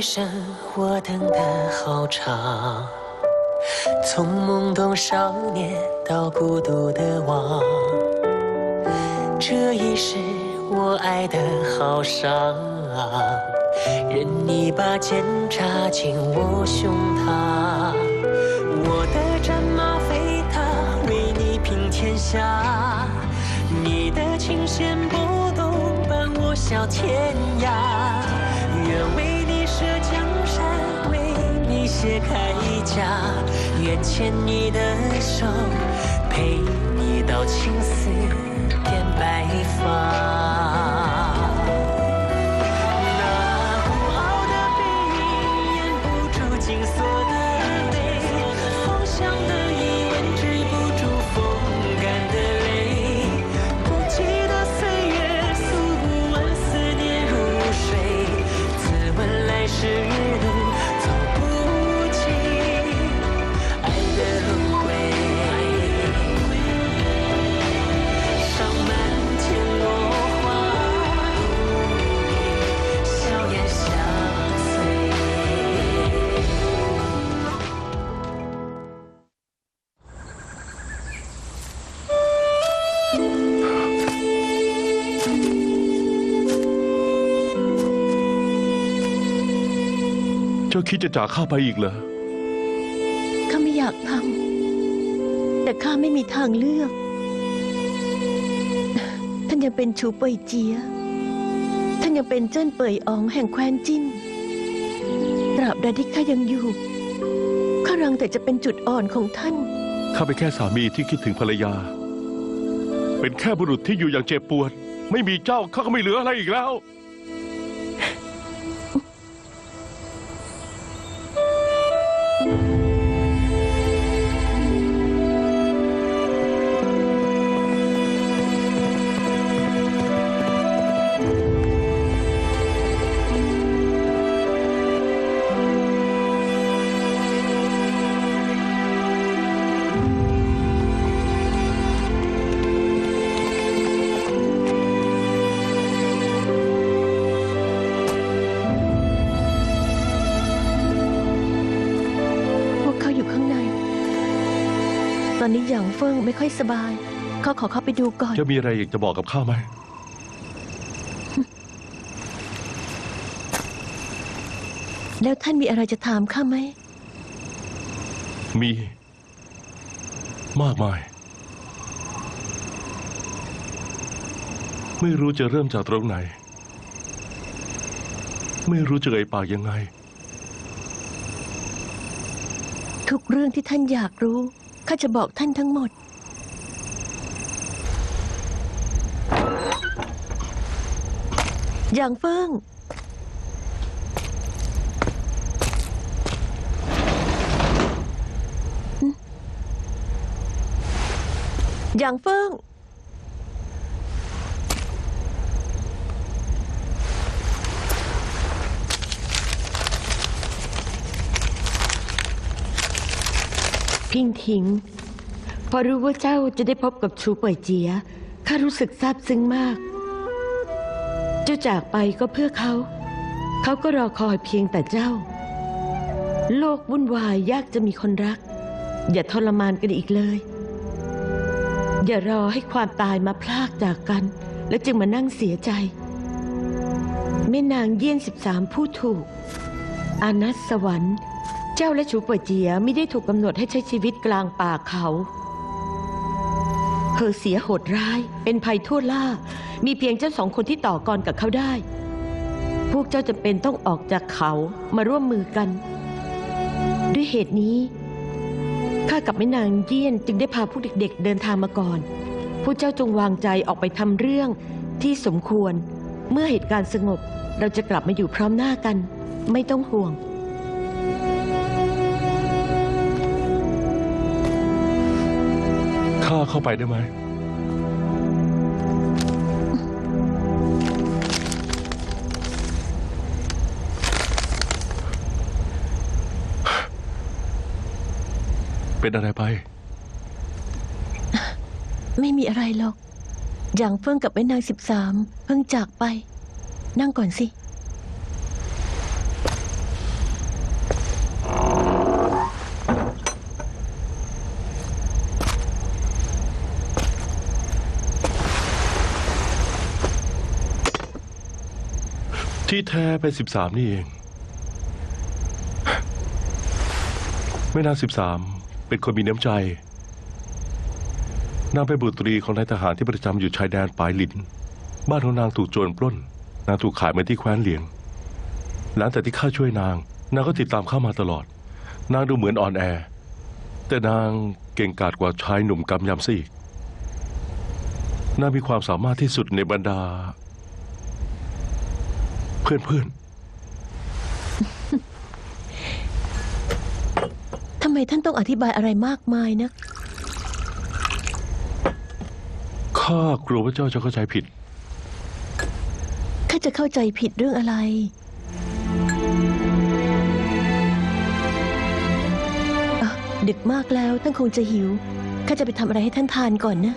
一生我等得好长，从懵懂少年到孤独的王，这一世我爱得好伤，任你把剑插进我胸膛，我的战马飞踏，为你平天下，你的琴弦不动，伴我笑天涯。愿，为你卸铠甲，愿牵你的手，陪你到青 คิดจะจากข้าไปอีกเหรอ ข้าไม่อยากทำแต่ข้าไม่มีทางเลือก ท่านยังเป็นชูเป่ยเจีย ท่านยังเป็นเจิ้นเป่ยอองแห่งแคว้นจิ้น ตราบใดที่ข้ายังอยู่ ข้ารังแต่จะเป็นจุดอ่อนของท่าน ข้าเป็นแค่สามีที่คิดถึงภรรยา เป็นแค่บุรุษที่อยู่อย่างเจ็บปวด ไม่มีเจ้าข้าก็ไม่เหลืออะไรอีกแล้ว ฟิงไม่ค่อยสบายเขาขอเข้าไปดูก่อน จะมีอะไรอยากจะบอกกับข้าไหม แล้วท่านมีอะไรจะถามข้าไหม มี มากมาย ไม่รู้จะเริ่มจากตรงไหน ไม่รู้จะเอ่ยปากยังไง ทุกเรื่องที่ท่านอยากรู้ ข้าจะบอกท่านทั้งหมด อย่างเฟิงหึอย่างเฟิง พิงถิงพอรู้ว่าเจ้าจะได้พบกับชูเป่ยเจียข้ารู้สึกซาบซึ้งมาก เจ้าจากไปก็เพื่อเขา เขาก็รอคอยเพียงแต่เจ้า โลกวุ่นวายยากจะมีคนรัก อย่าทรมานกันอีกเลย อย่ารอให้ความตายมาพลากจากกัน แล้วจึงมานั่งเสียใจแม่นางเยี่ยนสิบสามผู้ถูก อานัสสวรรค์ เจ้าและชูเป่ยเจียไม่ได้ถูกกำหนดให้ใช้ชีวิตกลางป่าเขาเธอเสียโหดร้าย เป็นภัยทั่วล่า มีเพียงเจ้าสองคนที่ต่อกรกับเขาได้ พวกเจ้าจะเป็นต้องออกจากเขามาร่วมมือกัน ด้วยเหตุนี้ข้ากับแม่นางเยี่ยนจึงได้พาพวกเด็ก ๆ เดินทางมาก่อน พวกเจ้าจงวางใจออกไปทำเรื่องที่สมควร เมื่อเหตุการณ์สงบเราจะกลับมาอยู่พร้อมหน้ากัน ไม่ต้องห่วง ข้าเข้าไปได้ไหม เป็นอะไรไป ไม่มีอะไรหรอก อย่างเฟิ่องกับแม่นางสิบสามเพิ่งจากไป นั่งก่อนสิ ที่แท้เป็นสิบสามนี่เองแม่นางสิบสามเป็นคนมีน้ำใจ นางเป็นบุตรีของนายทหารที่ประจำอยู่ชายแดนปลายหลิน บ้านของนางถูกโจรปล้น นางถูกขายมาที่แคว้นเหลียง หลังจากที่ข้าช่วยนาง นางก็ติดตามข้ามาตลอด นางดูเหมือนอ่อนแอ แต่นางเก่งกาจกว่าชายหนุ่มกำยำซะอีกนางมีความสามารถที่สุดในบรรดา เพื่อนทำไมท่านต้องอธิบายอะไรมากมายนะๆข้ากลัวว่าเจ้าจะเข้าใจผิด ข้าจะเข้าใจผิดเรื่องอะไร อะ ดึกมากแล้วท่านคงจะหิว ข้าจะไปทำอะไรให้ท่านทานก่อนนะ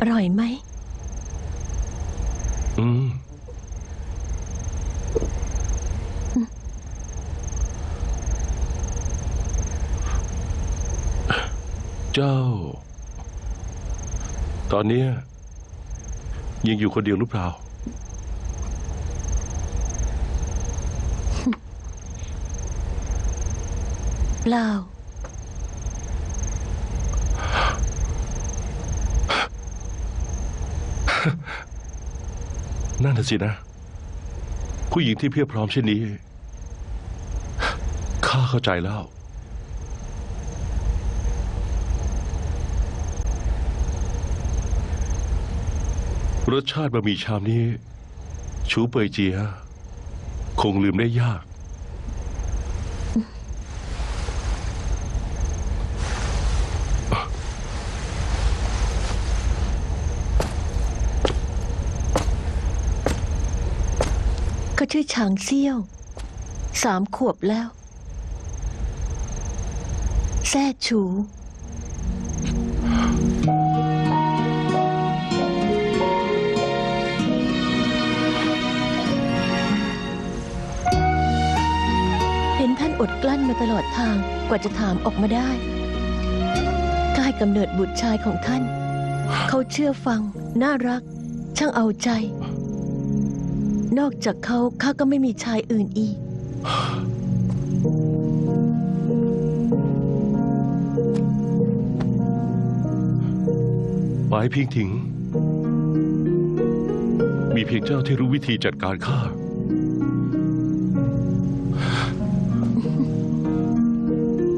อร่อยไหม อืม เจ้า ตอนเนี้ยยังอยู่คนเดียวหรือเปล่า เปล่า นั่นน่ะสินะ ผู้หญิงที่เพียบพร้อมเช่นนี้ ข้าเข้าใจแล้ว รสชาติบะหมี่ชามนี้ ชูเปยเจีย คงลืมได้ยาก ชื่อฉางเซี่ยว สามขวบแล้ว แซ่ชู เห็นท่านอดกลั้นมาตลอดทางกว่าจะถามออกมาได้ข้าให้กำเนิดบุตรชายของท่าน เขาเชื่อฟัง น่ารัก ช่างเอาใจ นอกจากเขาข้าก็ไม่มีชายอื่นอีกไปเพียงถิง มีเพียงเจ้าที่รู้วิธีจัดการข้า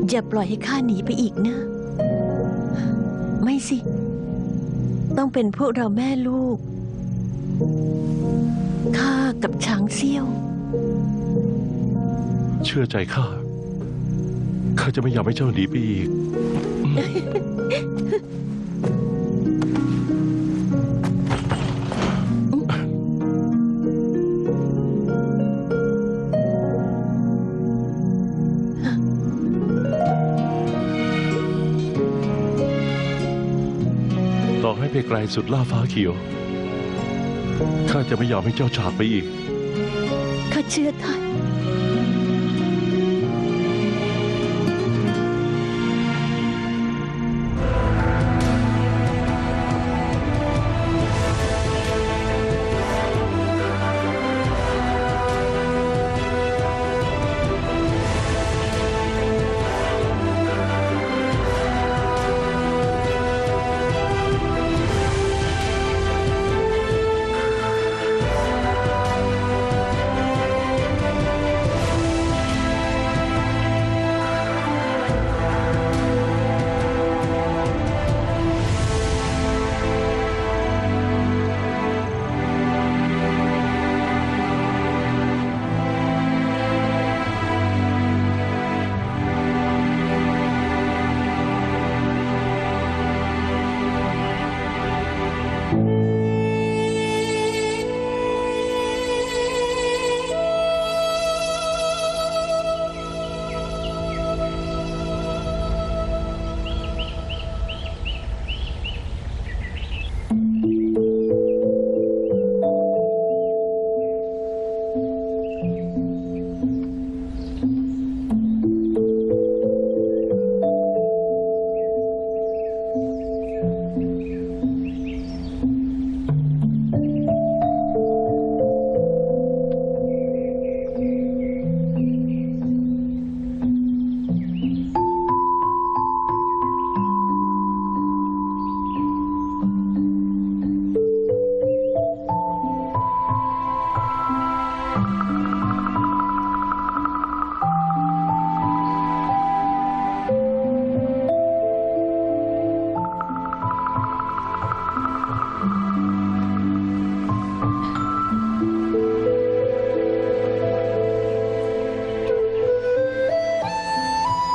อย่าปล่อยให้ข้าหนีไปอีกนะ ไม่สิ ต้องเป็นพวกเราแม่ลูก ข้ากับช้างเซี่ยว เชื่อใจข้า ข้าจะไม่อยากให้เจ้าหนีไปอีก ต่อให้ไปไกลสุดล่าฟ้าเขียว ข้าจะไม่ยอมให้เจ้าจากไปอีก ข้าเชื่อท่าน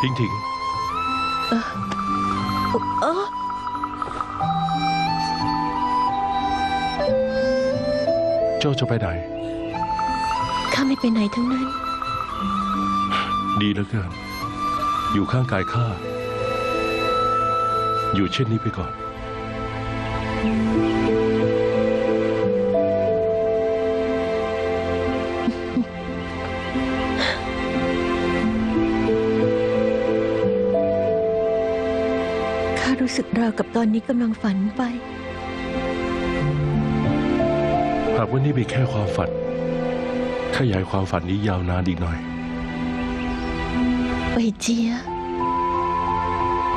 ทิ้งถิงเออเจ้าจะไปไหน ข้าไม่ไปไหนทั้งนั้น ดีเหลือเกิน อยู่ข้างกายข้า อยู่เช่นนี้ไปก่อน สึกราวกับตอนนี้กำลังฝันไป หากว่านี่เป็นแค่ความฝัน ขยายความฝันนี้ยาวนานอีกหน่อยไปเจีย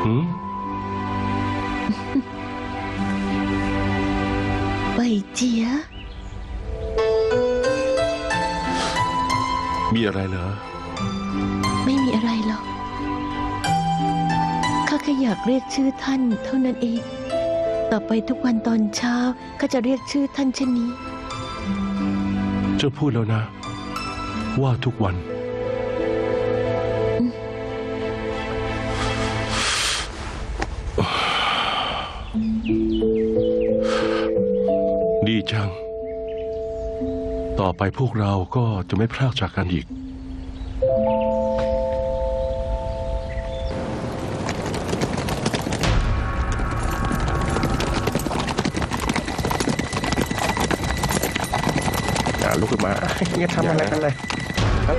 หืมไปเจีย มีอะไรเหรอ ไม่มีอะไรหรอกข้า แค่อยากเรียกชื่อท่านเท่านั้นเอง ต่อไปทุกวันตอนเช้าข้าจะเรียกชื่อท่านเช่นนี้ เจ้าพูดแล้วนะ ว่าทุกวัน ดีจังตต่อไปพวกเราก็จะไม่พรากจากกันอีก มาเนี่ยทำอะไรกันเลย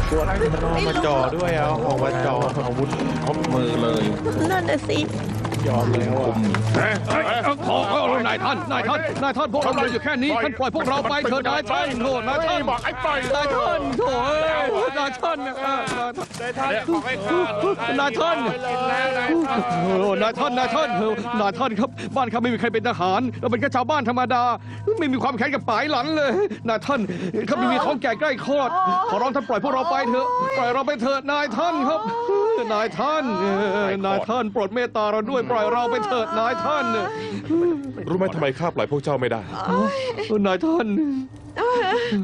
กลัวอะไรมันเอามาจ่อด้วยเอาของมาจ่ออาวุธครบมือเลยนั่นน่ะสิยอมแล้วอะขอขอนา ยท่าน นายท่าน นายท่านพวกเราอยู่แค่นี้ ท่านปล่อยพวกเราไปเถิดนายท่านโทษนายท่านบอกให้ปล่อยนายท่านโถเอ้ยนายท่านนะอะนายท่านนายท่านบอกให้ฆ่านายท่านแล้วนายท่านโอ้นายท่านนายท่านเออนายท่านครับ บ้านข้าไม่มีใครเป็นทหารเราเป็นแค่ชาวบ้านธรรมดา ไม่มีความแค้นกับปายหลันเลยนายท่านเขาไม่มีท้องแก่ใกล้คลอด ขอร้องท่านปล่อยพวกเราไปเถอะ ปล่อยเราไปเถิดนายท่านครับ นายท่านเออนายท่านโปรดเมตตาเราด้วยปล่อยเราไปเถิดนายท่านรู้ไหมทำไมข้าปล่อยพวกเจ้าไม่ได้ นายท่าน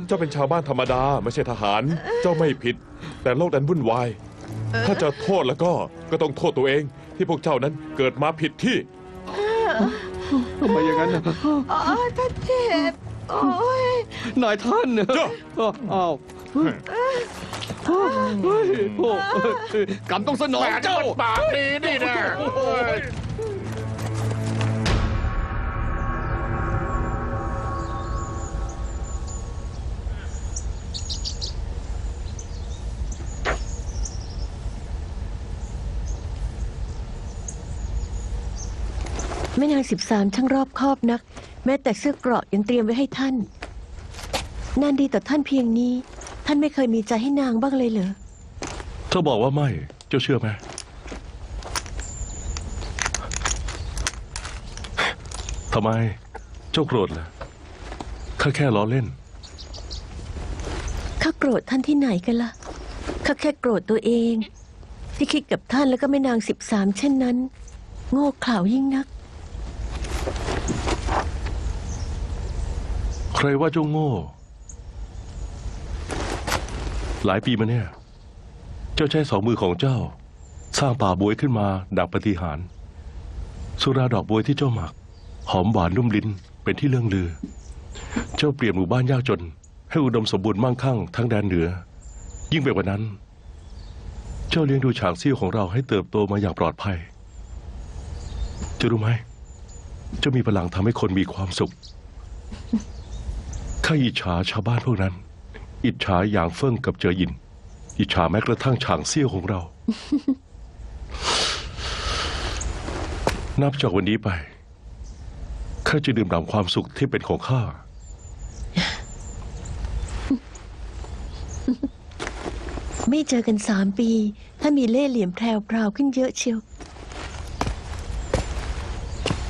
เจ้าเป็นชาวบ้านธรรมดาไม่ใช่ทหาร เจ้าไม่ผิด แต่โลกนั้นวุ่นวาย ถ้าจะโทษแล้วก็ก็ต้องโทษตัวเอง ที่พวกเจ้านั้นเกิดมาผิดที่ทำไมอย่างนั้นน่ะอ๋อท่านเจ็บ โอ้ยนายท่านเจ้า อ้าว เฮ้ยโอ้กรรมต้องสนองแหมเจ้า ปากดีนี่นะเอ้ยแม่นางสิบสามช่างรอบคอบนัก แม้แต่เสื้อเกราะยังเตรียมไว้ให้ท่าน นานดีต่อท่านเพียงนี้ ท่านไม่เคยมีใจให้นางบ้างเลยเหรอ เธอบอกว่าไม่ เจ้าเชื่อไหม ทำไม เจ้าโกรธเหรอข้าแค่ล้อเล่น ข้าโกรธท่านที่ไหนกันล่ะ ข้าแค่โกรธตัวเอง ที่คิดกับท่านแล้วก็แม่นางสิบสามเช่นนั้น โง่เขลายิ่งนัก ใครว่าเจ้าโง่ หลายปีมาเนี่ย เจ้าใช้สองมือของเจ้า สร้างป่าบวยขึ้นมาดับปฏิหาร สุราดอกบวยที่เจ้าหมัก หอมหวานนุ่มลิ้นเป็นที่เรื่องลือ เจ้าเปลี่ยนหมู่บ้านยากจน ให้อุดมสมบูรณ์มั่งคั่งทั้งแดนเหนือ ยิ่งไปกว่านั้น เจ้าเลี้ยงดูฉางเซี่ยวของเราให้เติบโตมาอย่างปลอดภัยจะรู้ไหมเจ้ามีพลังทำให้คนมีความสุขข้าอิจฉาชาวบ้านพวกนั้น อิจฉาอย่างเฟิ่งกับเจอหยิน อิจฉาแม้กระทั่งฉางเซี่ยวของเรา นับจากวันนี้ไป ข้าจะดื่มด่ำความสุขที่เป็นของข้า ไม่เจอกันสามปีท่ามีเล่ห์เหลี่ยมแพรวพราวขึ้นเยอะเชียว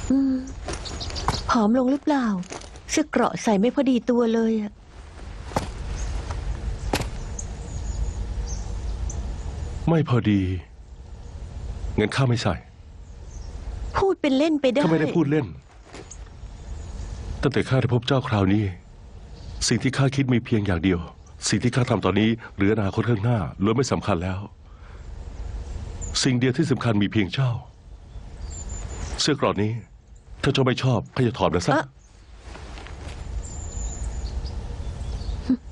อืมผอมลงหรือเปล่า เสื้อเกราะใส่ไม่พอดีตัวเลยอะ ไม่พอดี เงินข้าไม่ใส่ พูดเป็นเล่นไปได้ ข้าไม่ได้พูดเล่น ตั้งแต่ข้าได้พบเจ้าคราวนี้ สิ่งที่ข้าคิดมีเพียงอย่างเดียว สิ่งที่ข้าทำตอนนี้ หรืออนาคตข้างหน้าล้วนไม่สำคัญแล้ว สิ่งเดียวที่สำคัญมีเพียงเจ้า เสื้อกรอดนี้ ถ้าเจ้าไม่ชอบข้าจะถอดมันซะอะ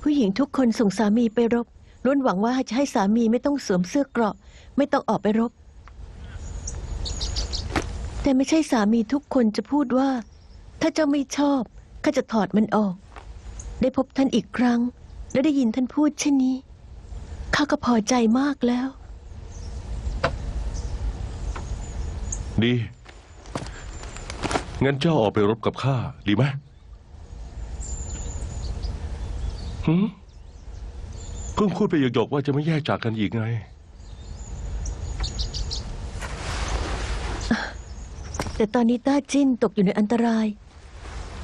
ผู้หญิงทุกคนส่งสามีไปรบ ล้วนหวังว่าจะให้สามีไม่ต้องสวมเสื้อเกราะ ไม่ต้องออกไปรบ แต่ไม่ใช่สามีทุกคนจะพูดว่า ถ้าเจ้าไม่ชอบข้าจะถอดมันออก ได้พบท่านอีกครั้ง และได้ยินท่านพูดเช่นนี้ข้าก็พอใจมากแล้ว ดี งั้นเจ้าออกไปรบกับข้าดีไหมหืม เพิ่งพูดไปหยกๆว่าจะไม่แยกจากกันอีกไง แต่ตอนนี้ต้าจิ้นตกอยู่ในอันตราย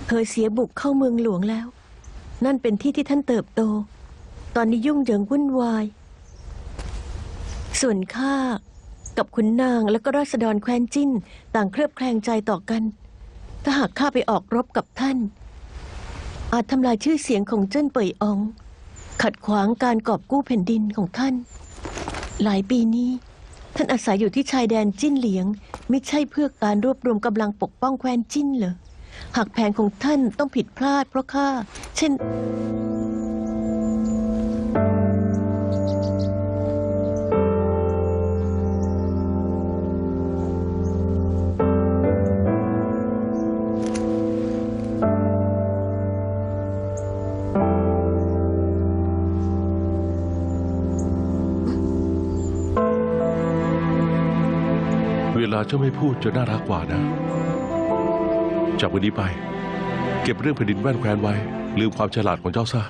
เคยเสียบุกเข้าเมืองหลวงแล้ว นั่นเป็นที่ที่ท่านเติบโต ตอนนี้ยุ่งเหยิงวุ่นวาย ส่วนข้ากับขุนนางและก็ราษฎรแคว้นจิ้น ต่างเคลือบแคลงใจต่อกัน ถ้าหากข้าไปออกรบกับท่าน อาจทำลายชื่อเสียงของเจิ้นเป่ยออง ขัดขวางการกอบกู้แผ่นดินของท่าน หลายปีนี้ ท่านอาศัยอยู่ที่ชายแดนจิ้นเหลียง ไม่ใช่เพื่อการรวบรวมกำลังปกป้องแคว้นจิ้นเหรอหากแผนของท่านต้องผิดพลาดเพราะข้าเช่น ลาเจ้าไม่พูดจะน่ารักกว่านะ จากวันนี้ไป เก็บเรื่องแผ่นดินแว่นแควนไว้ ลืมความฉลาดของเจ้าซะ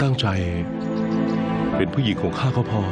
ตั้งใจ เป็นผู้หญิงของข้าก็พอ